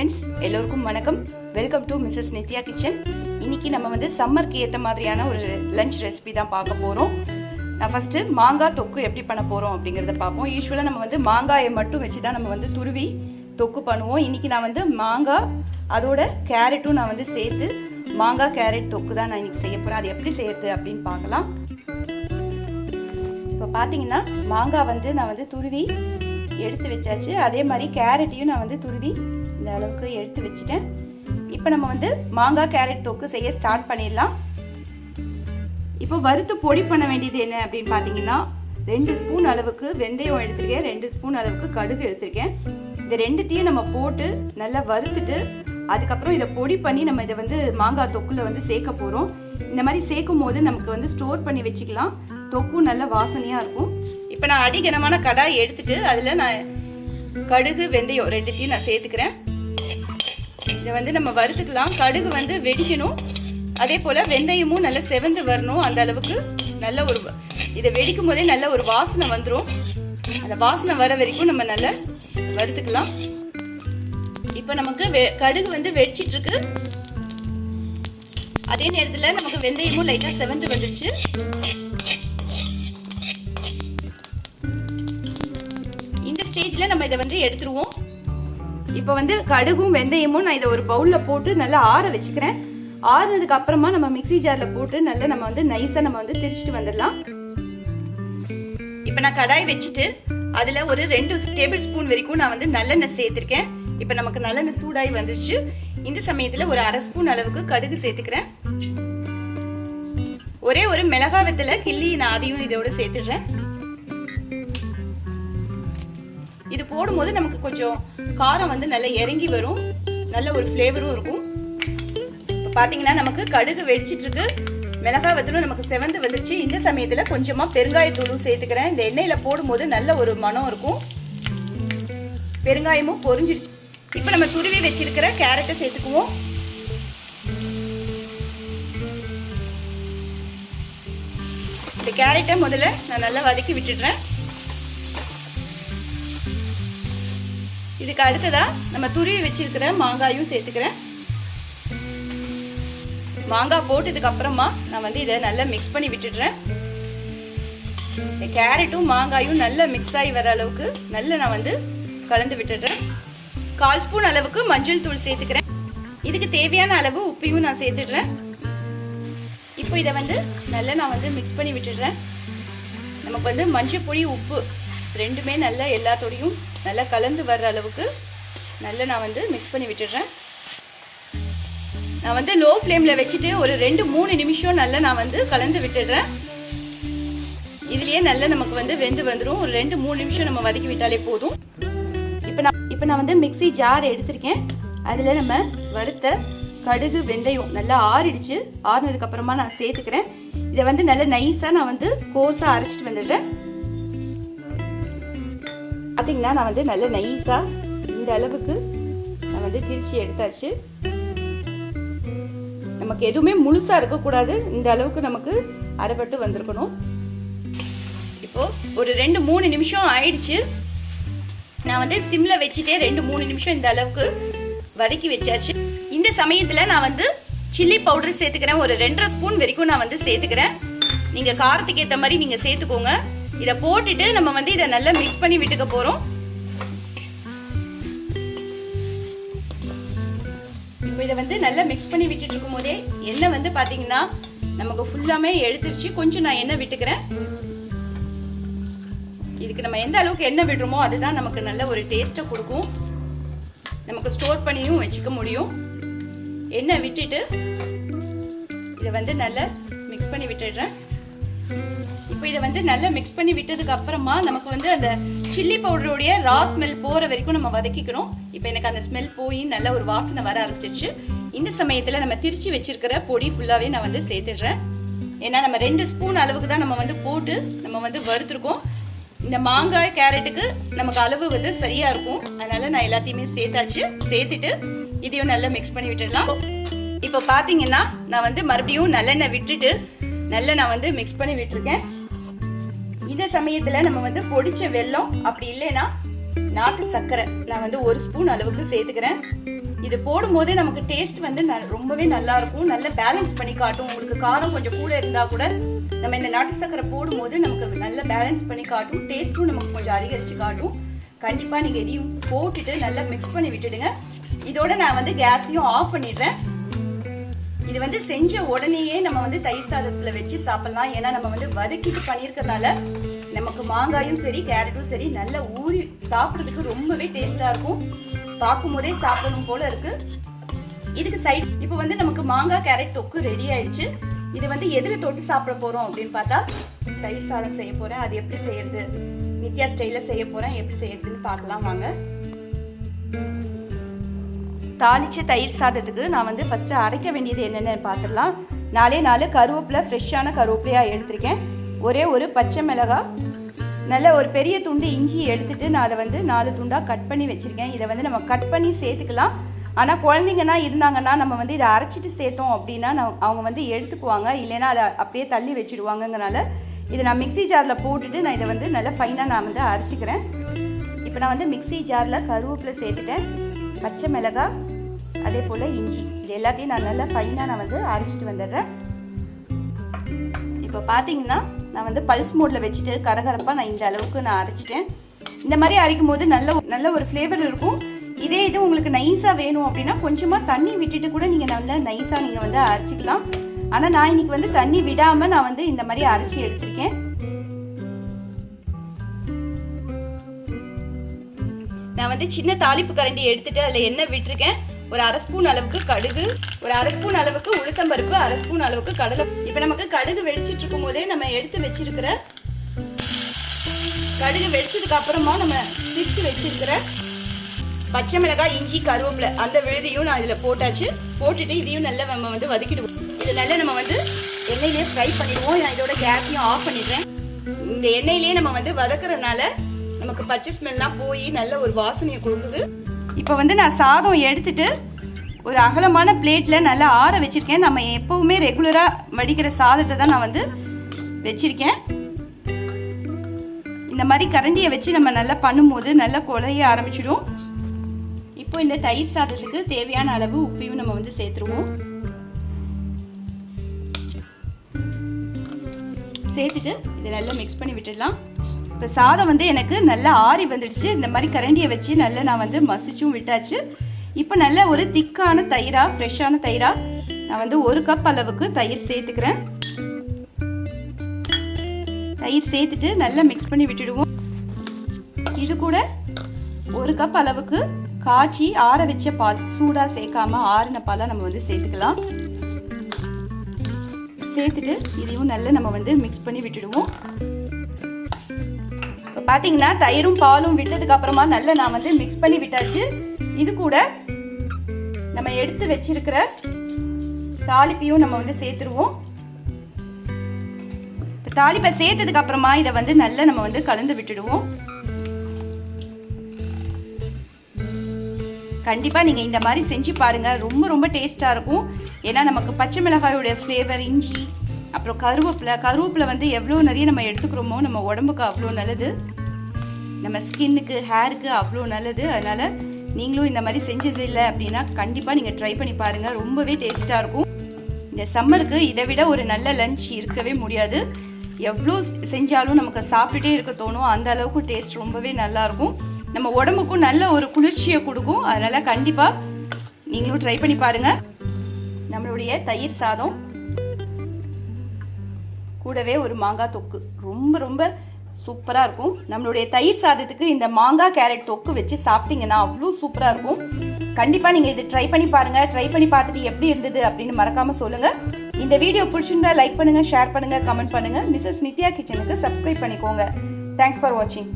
Friends எல்லோருக்கும் வணக்கம். Welcome to Mrs Nithya kitchen இன்னைக்கு நம்ம வந்து சம்மருக்கு ஏற்ற மாதிரியான ஒரு லஞ்ச் ரெசிபி தான் பார்க்க போகிறோம் நான் ஃபஸ்ட்டு மாங்காய் தொக்கு எப்படி பண்ண போகிறோம் அப்படிங்கிறத பார்ப்போம். யூஸ்வலாக நம்ம வந்து மாங்காயை மட்டும் வச்சு தான் நம்ம வந்து துருவி தொக்கு பண்ணுவோம். இன்றைக்கி நான் வந்து மாங்காய் அதோட கேரட்டும் நான் வந்து சேர்த்து மாங்காய் கேரட் தொக்கு தான் நான் இன்றைக்கி செய்ய போகிறேன் அது எப்படி செய்யறது அப்படின்னு பார்க்கலாம். இப்போ பார்த்தீங்கன்னா மாங்காய் வந்து நான் வந்து துருவி எடுத்து வச்சாச்சு. அதே மாதிரி கேரட்டையும் நான் வந்து துருவி இந்த அளவுக்கு எடுத்து வச்சுட்டேன். இப்போ நம்ம வந்து மாங்காய் கேரட் தொக்கு செய்ய ஸ்டார்ட் பண்ணிடலாம். இப்போ வறுத்து பொடி பண்ண வேண்டியது என்ன அப்படின்னு பார்த்தீங்கன்னா ரெண்டு ஸ்பூன் அளவுக்கு வெந்தயம் எடுத்திருக்கேன் ரெண்டு ஸ்பூன் அளவுக்கு கடுகு எடுத்திருக்கேன். இந்த ரெண்டுத்தையும் நம்ம போட்டு நல்லா வறுத்துட்டு அதுக்கப்புறம் இதை பொடி பண்ணி நம்ம இதை வந்து மாங்காய் தொக்குல வந்து சேர்க்க போகிறோம் இந்த மாதிரி சேர்க்கும் போது நமக்கு வந்து ஸ்டோர் பண்ணி வச்சுக்கலாம். தொக்கும் நல்ல வாசனையாக இருக்கும். இப்போ நான் அடிகனமான கடாய் எடுத்துட்டு அதில் நான் கடுகு வெந்தயம் ரெண்டுத்தையும் நான் சேர்த்துக்கிறேன். இதை வந்து நம்ம வறுத்துக்கலாம். கடுகு வந்து வெடிக்கணும். அதே போல் வெந்தயமும் நல்லா செவந்து வரணும் அந்த அளவுக்கு. நல்ல ஒரு இதை வெடிக்கும் போதே நல்ல ஒரு வாசனை வந்துடும் அந்த வாசனை வர வரைக்கும் நம்ம நல்லா வறுத்துக்கலாம். இப்போ நமக்கு வெ- கடுகு வந்து வெடிச்சிட்டு இருக்கு அதே நேரத்தில் நமக்கு வெந்தயமும் லைட்டாக செவந்து வந்துடுச்சு ஸ்டேஜில் நம்ம இதை வந்து எடுத்துருவோம். இப்போ வந்து கடுகும் வெந்தயமும் நான் இதை ஒரு பவுலில் போட்டு நல்லா ஆற வச்சுக்கிறேன். ஆறுனதுக்கு அப்புறமா நம்ம மிக்ஸி ஜாரில் போட்டு நல்லா நம்ம வந்து நைஸாக நம்ம வந்து திரிச்சிட்டு வந்துடலாம். இப்போ நான் கடாய் வச்சுட்டு அதில் ஒரு ரெண்டு டேபிள் ஸ்பூன் வரைக்கும் நான் வந்து நல்லெண்ணெய் சேர்த்துருக்கேன். இப்போ நமக்கு நல்லெண்ணெய் சூடாகி வந்துருச்சு. இந்த சமயத்தில் ஒரு அரை ஸ்பூன் அளவுக்கு கடுகு சேர்த்துக்கிறேன். ஒரே ஒரு மிளகா வெத்தலை கிள்ளி நான் அதையும் இதோட சேர்த்துடுறேன். இது போடும்போது நமக்கு கொஞ்சம் காரம் வந்து நல்லா இறங்கி வரும். நல்ல ஒரு ஃப்ளேவரும் இருக்கும். இப்போ பார்த்தீங்கன்னா நமக்கு கடுகு வெடிச்சிட்ருக்கு. மிளகாய் வத்தலும் நமக்கு செவந்து வந்துருச்சு. இந்த சமயத்தில் கொஞ்சமாக பெருங்காயத்தூளும் சேர்த்துக்கிறேன். இந்த எண்ணெயில் போடும்போது நல்ல ஒரு மனம் இருக்கும். பெருங்காயமும் பொரிஞ்சிருச்சு. இப்போ நம்ம துருவி வச்சிருக்கிற கேரட்டை சேர்த்துக்குவோம். இந்த கேரட்டை முதல்ல நான் நல்லா வதக்கி விட்டுடுறேன். இதுக்கு அடுத்ததா நம்ம துருவி வச்சிருக்கிற மாங்காயும் சேர்த்துக்கிறேன். மாங்காய் போட்டதுக்கு அப்புறமா நான் வந்து இதை நல்லா மிக்ஸ் பண்ணி விட்டுடுறேன். இந்த கேரட்டும் மாங்காயும் நல்லா மிக்ஸ் ஆகி வர அளவுக்கு நல்லா நான் வந்து கலந்து விட்டுடுறேன். கால் ஸ்பூன் அளவுக்கு மஞ்சள் தூள் சேர்த்துக்கிறேன். இதுக்கு தேவையான அளவு உப்பையும் நான் சேர்த்துடுறேன். இப்போ இதை வந்து நல்லா நான் வந்து மிக்ஸ் பண்ணி விட்டுடுறேன். நமக்கு வந்து மஞ்சள் பொடி உப்பு ரெண்டுமே நல்லா எல்லாத்தோடையும் நல்லா கலந்து வர்ற அளவுக்கு நல்லா நான் வந்து மிக்ஸ் பண்ணி விட்டுடுறேன். நான் வந்து லோ ஃப்ளேமில் வச்சுட்டு ஒரு ரெண்டு மூணு நிமிஷம் நல்லா நான் வந்து கலந்து விட்டுடுறேன். இதுலேயே நல்லா நமக்கு வந்து வெந்து வந்துடும் ஒரு ரெண்டு மூணு நிமிஷம் நம்ம வதக்கி விட்டாலே போதும். இப்போ நான் இப்போ நான் வந்து மிக்ஸி ஜார் எடுத்திருக்கேன். அதில் நம்ம வறுத்த கடுகு வெந்தயம் நல்லா ஆறிடுச்சு. ஆறினதுக்கப்புறமா நான் சேர்த்துக்கிறேன். இதை வந்து நல்லா நைஸாக நான் வந்து கோஸாக அரைச்சிட்டு வந்துடுறேன். பார்த்தீங்கன்னா நான் வந்து நல்லா நைஸாக இந்த அளவுக்கு நான் வந்து திரிச்சு எடுத்தாச்சு. நமக்கு எதுவுமே முழுசாக இருக்கக்கூடாது. இந்த அளவுக்கு நமக்கு அரைப்பட்டு வந்திருக்கணும். இப்போ ஒரு ரெண்டு மூணு நிமிஷம் ஆயிடுச்சு. நான் வந்து சிம்ல வச்சுட்டே ரெண்டு மூணு நிமிஷம் இந்த அளவுக்கு வதக்கி வச்சாச்சு. இந்த சமயத்தில் நான் வந்து சில்லி பவுடர் சேர்த்துக்கிறேன். ஒரு ரெண்டரை ஸ்பூன் வரைக்கும் நான் வந்து சேர்த்துக்கிறேன். நீங்கள் காரத்துக்கு ஏற்ற மாதிரி நீங்கள் சேர்த்துக்கோங்க. இதை போட்டுட்டு நம்ம வந்து இதை நல்லா மிக்ஸ் பண்ணி விட்டுக்க போகிறோம் இப்போ இதை வந்து நல்லா மிக்ஸ் பண்ணி விட்டுட்டு இருக்கும் போதே எண்ணெய் வந்து பார்த்தீங்கன்னா நமக்கு ஃபுல்லாமே எடுத்துருச்சு. கொஞ்சம் நான் எண்ணெய் விட்டுக்கிறேன். இதுக்கு நம்ம எந்த அளவுக்கு எண்ணெய் விடுறோமோ அதுதான் நமக்கு நல்ல ஒரு டேஸ்ட்டை கொடுக்கும். நமக்கு ஸ்டோர் பண்ணியும் வச்சுக்க முடியும். எண்ணெய் விட்டுட்டு இதை வந்து நல்லா மிக்ஸ் பண்ணி விட்டுடுறேன். இப்போ இதை வந்து நல்லா மிக்ஸ் பண்ணி விட்டதுக்கு அப்புறமா நமக்கு வந்து அந்த சில்லி பவுடருடைய ரா ஸ்மெல் போகிற வரைக்கும் நம்ம வதக்கிக்கணும். இப்போ எனக்கு அந்த ஸ்மெல் போய் நல்ல ஒரு வாசனை வர ஆரம்பிச்சிருச்சு. இந்த சமயத்தில் நம்ம திருச்சி வச்சிருக்கிற பொடி ஃபுல்லாகவே நான் வந்து சேர்த்துடுறேன். ஏன்னா நம்ம ரெண்டு ஸ்பூன் அளவுக்கு தான் நம்ம வந்து போட்டு நம்ம வந்து வறுத்துருக்கோம். இந்த மாங்காய் கேரட்டுக்கு நமக்கு அளவு வந்து சரியா இருக்கும். அதனால நான் எல்லாத்தையுமே சேர்த்தாச்சு. சேர்த்துட்டு இதையும் நல்லா மிக்ஸ் பண்ணி விட்டுடலாம். இப்போ பார்த்தீங்கன்னா நான் வந்து மறுபடியும் நல்லெண்ணெய் விட்டுட்டு நல்லா நான் வந்து மிக்ஸ் பண்ணி விட்டுருக்கேன். இந்த சமயத்தில் நம்ம வந்து பொடிச்ச வெல்லம் அப்படி இல்லைன்னா நாட்டு சர்க்கரை நான் வந்து ஒரு ஸ்பூன் அளவுக்கு சேர்த்துக்கிறேன். இது போடும்போதே நமக்கு டேஸ்ட் வந்து ந- ரொம்பவே நல்லா இருக்கும் நல்ல பேலன்ஸ் பண்ணி காட்டும். உங்களுக்கு காரம் கொஞ்சம் கூட இருந்தா கூட நம்ம இந்த நாட்டு சக்கரை போடும்போது நமக்கு நல்ல பேலன்ஸ் பண்ணி காட்டும். டேஸ்ட்டும் நமக்கு கொஞ்சம் அதிகரிச்சு காட்டும். கண்டிப்பா நீங்க இதையும் போட்டுட்டு நல்லா மிக்ஸ் பண்ணி விட்டுடுங்க. இதோட நான் வந்து கேஸையும் ஆஃப் பண்ணிடுறேன். இது வந்து செஞ்ச உடனேயே நம்ம வந்து தயிர் சாதத்துல வச்சு சாப்பிடலாம். ஏன்னா நம்ம வந்து வதக்கிட்டு பண்ணியிருக்கறனால நமக்கு மாங்காயும் சரி கேரட்டும் சரி நல்லா ஊறி சாப்பிட்றதுக்கு ரொம்பவே டேஸ்டா இருக்கும். பார்க்கும் போதே சாப்பிடணும் போல இருக்கு. இதுக்கு சைட் இப்போ வந்து நமக்கு மாங்காய் கேரட் தொக்கு ரெடி ஆயிடுச்சு. இது வந்து எதில் தொட்டு சாப்பிட போறோம் அப்படின்னு பார்த்தா தயிர் சாதம் செய்ய போறேன். அது எப்படி செய்யறது? நித்யா ஸ்டைல செய்ய போறேன். எப்படி செய்யறதுன்னு பார்க்கலாம் வாங்க. தாளிச்ச தயிர் சாதத்துக்கு நான் வந்து ஃபஸ்ட்டு அரைக்க வேண்டியது என்னென்னு பார்த்துடலாம். நாலே நாலு கருவேப்பிலை ஃப்ரெஷ்ஷான கருவேப்பிலையாக எடுத்திருக்கேன். ஒரே ஒரு பச்சை மிளகாய் நல்ல ஒரு பெரிய துண்டு இஞ்சி எடுத்துட்டு நான் அதை வந்து நாலு துண்டாக கட் பண்ணி வச்சுருக்கேன். இதை வந்து நம்ம கட் பண்ணி சேர்த்துக்கலாம். ஆனால் குழந்தைங்கன்னா இருந்தாங்கன்னா நம்ம வந்து இதை அரைச்சிட்டு சேர்த்தோம் அப்படின்னா நம்ம அவங்க வந்து எடுத்துக்குவாங்க. இல்லைன்னா அதை அப்படியே தள்ளி வச்சுடுவாங்கங்கனால இதை நான் மிக்ஸி ஜாரில் போட்டுட்டு நான் இதை வந்து நல்லா ஃபைனாக நான் வந்து அரைச்சிக்கிறேன். இப்போ நான் வந்து மிக்ஸி ஜாரில் கருவேப்பிலை சேர்த்துட்டேன். பச்சை மிளகாய் அதே போல் இஞ்சி. இது எல்லாத்தையும் நான் நல்லா ஃபைனாக நான் வந்து அரைச்சிட்டு வந்துடுறேன். இப்போ பார்த்தீங்கன்னா நான் வந்து பல்ஸ் மோடில் வச்சுட்டு கரகரப்பாக நான் இந்த அளவுக்கு நான் அரைச்சிட்டேன். இந்த மாதிரி அரைக்கும் போது நல்ல நல்ல ஒரு ஃப்ளேவர் இருக்கும். இதே இது உங்களுக்கு நைஸாக வேணும் அப்படின்னா கொஞ்சமாக தண்ணி விட்டுட்டு கூட நீங்கள் நல்லா நைஸாக நீங்கள் வந்து அரைச்சிக்கலாம். ஆனால் நான் இன்னைக்கு வந்து தண்ணி விடாமல் நான் வந்து இந்த மாதிரி அரைச்சி எடுத்திருக்கேன். நான் வந்து சின்ன தாளிப்பு கரண்டி எடுத்துட்டு அதில் எண்ணெய் விட்டுருக்கேன். ஒரு அரை ஸ்பூன் அளவுக்கு கடுகு ஒரு அரை ஸ்பூன் அளவுக்கு உளுத்தம்பருப்பு அரை ஸ்பூன் அளவுக்கு கடலை இப்போ நமக்கு கடுகு வெடிச்சிட்டு இருக்கும் போதே நம்ம எடுத்து வச்சிருக்கிற கடுகு வெடிச்சதுக்கு அப்புறமா நம்ம பிரித்து வச்சிருக்கிற பச்சை மிளகாய் இஞ்சி கருவேப்பிலை அந்த விழுதியும் நான் இதில் போட்டாச்சு. போட்டுட்டு இதையும் நல்லா நம்ம வந்து வதக்கிடுவோம். இது நல்லா நம்ம வந்து எண்ணெயிலே ஃப்ரை பண்ணிடுவோம். நான் இதோட கேஸையும் ஆஃப் பண்ணிடுறேன். இந்த எண்ணெயிலேயே நம்ம வந்து வதக்குறதுனால நமக்கு பச்சை ஸ்மெல்லாம் போய் நல்ல ஒரு வாசனையை கொடுக்குது. இப்போ வந்து நான் சாதம் எடுத்துட்டு ஒரு அகலமான பிளேட்டில் நல்லா ஆற வச்சுருக்கேன். நம்ம எப்போவுமே ரெகுலராக வடிக்கிற சாதத்தை தான் நான் வந்து வச்சுருக்கேன். இந்த மாதிரி கரண்டியை வச்சு நம்ம நல்லா பண்ணும்போது நல்லா குழைய ஆரம்பிச்சிடும். இப்போ இந்த தயிர் சாதத்துக்கு தேவையான அளவு உப்பையும் நம்ம வந்து சேர்த்துருவோம். சேர்த்துட்டு இதை நல்லா மிக்ஸ் பண்ணி விட்டுடலாம். இப்போ சாதம் வந்து எனக்கு நல்லா ஆறி வந்துடுச்சு. இந்த மாதிரி கரண்டியை வச்சு நல்லா நான் வந்து மசிச்சும் விட்டாச்சு. இப்போ நல்ல ஒரு திக்கான தயிரா ஃப்ரெஷ்ஷான தயிரா நான் வந்து ஒரு கப் அளவுக்கு தயிர் சேர்த்துக்கிறேன். தயிர் சேர்த்துட்டு நல்லா மிக்ஸ் பண்ணி விட்டுடுவோம். இது கூட ஒரு கப் அளவுக்கு காய்ச்சி ஆற வச்ச பால் சூடாக சேர்க்காம ஆறின பாலை நம்ம வந்து சேர்த்துக்கலாம். சேர்த்துட்டு இதையும் நல்லா நம்ம வந்து மிக்ஸ் பண்ணி விட்டுடுவோம். இப்போ பார்த்தீங்கன்னா தயிரும் பாலும் விட்டதுக்கு அப்புறமா நல்லா நான் வந்து மிக்ஸ் பண்ணி விட்டாச்சு. இது கூட நம்ம எடுத்து வச்சிருக்கிற தாளிப்பையும் நம்ம வந்து சேர்த்துருவோம். இப்போ தாளிப்பை சேர்த்ததுக்கு அப்புறமா இதை வந்து நல்லா நம்ம வந்து கலந்து விட்டுடுவோம். கண்டிப்பாக நீங்கள் இந்த மாதிரி செஞ்சு பாருங்கள் ரொம்ப ரொம்ப டேஸ்ட்டாக இருக்கும். ஏன்னா நமக்கு பச்சை மிளகாயோட ஃப்ளேவர் இஞ்சி அப்புறம் கருவேப்பிலை. கருவேப்பிலை வந்து எவ்வளோ நிறைய நம்ம எடுத்துக்கிறோமோ நம்ம உடம்புக்கு அவ்வளோ நல்லது. நம்ம ஸ்கின்னுக்கு ஹேருக்கு அவ்வளோ நல்லது. அதனால் நீங்களும் இந்த மாதிரி செஞ்சது இல்லை அப்படின்னா கண்டிப்பாக நீங்கள் ட்ரை பண்ணி பாருங்கள் ரொம்பவே டேஸ்ட்டாக இருக்கும். இந்த சம்மருக்கு இதை விட ஒரு நல்ல லஞ்ச் இருக்கவே முடியாது. எவ்வளோ செஞ்சாலும் நமக்கு சாப்பிட்டுட்டே இருக்க தோணும். அந்த அளவுக்கு டேஸ்ட் ரொம்பவே நல்லாயிருக்கும் நம்ம உடம்புக்கும் நல்ல ஒரு குளிர்ச்சியை கொடுக்கும். அதனால் கண்டிப்பாக நீங்களும் ட்ரை பண்ணி பாருங்கள் நம்மளுடைய தயிர் சாதம் கூடவே ஒரு மாங்காய் தொக்கு. ரொம்ப ரொம்ப சூப்பராக இருக்கும். நம்மளுடைய தயிர் சாதத்துக்கு இந்த மாங்காய் கேரட் தொக்கு வச்சு சாப்பிட்டீங்கன்னா அவ்வளோ சூப்பராக இருக்கும். கண்டிப்பாக நீங்கள் இது ட்ரை பண்ணி பாருங்கள் ட்ரை பண்ணி பார்த்துட்டு எப்படி இருந்தது அப்படின்னு மறக்காமல் சொல்லுங்கள் இந்த வீடியோ பிடிச்சிருந்தா லைக் பண்ணுங்கள் ஷேர் பண்ணுங்கள் கமெண்ட் பண்ணுங்கள் மிஸ்ஸஸ் நித்யா கிச்சனுக்கு சப்ஸ்கிரைப் பண்ணிக்கோங்க. தேங்க்ஸ் ஃபார் வாட்சிங்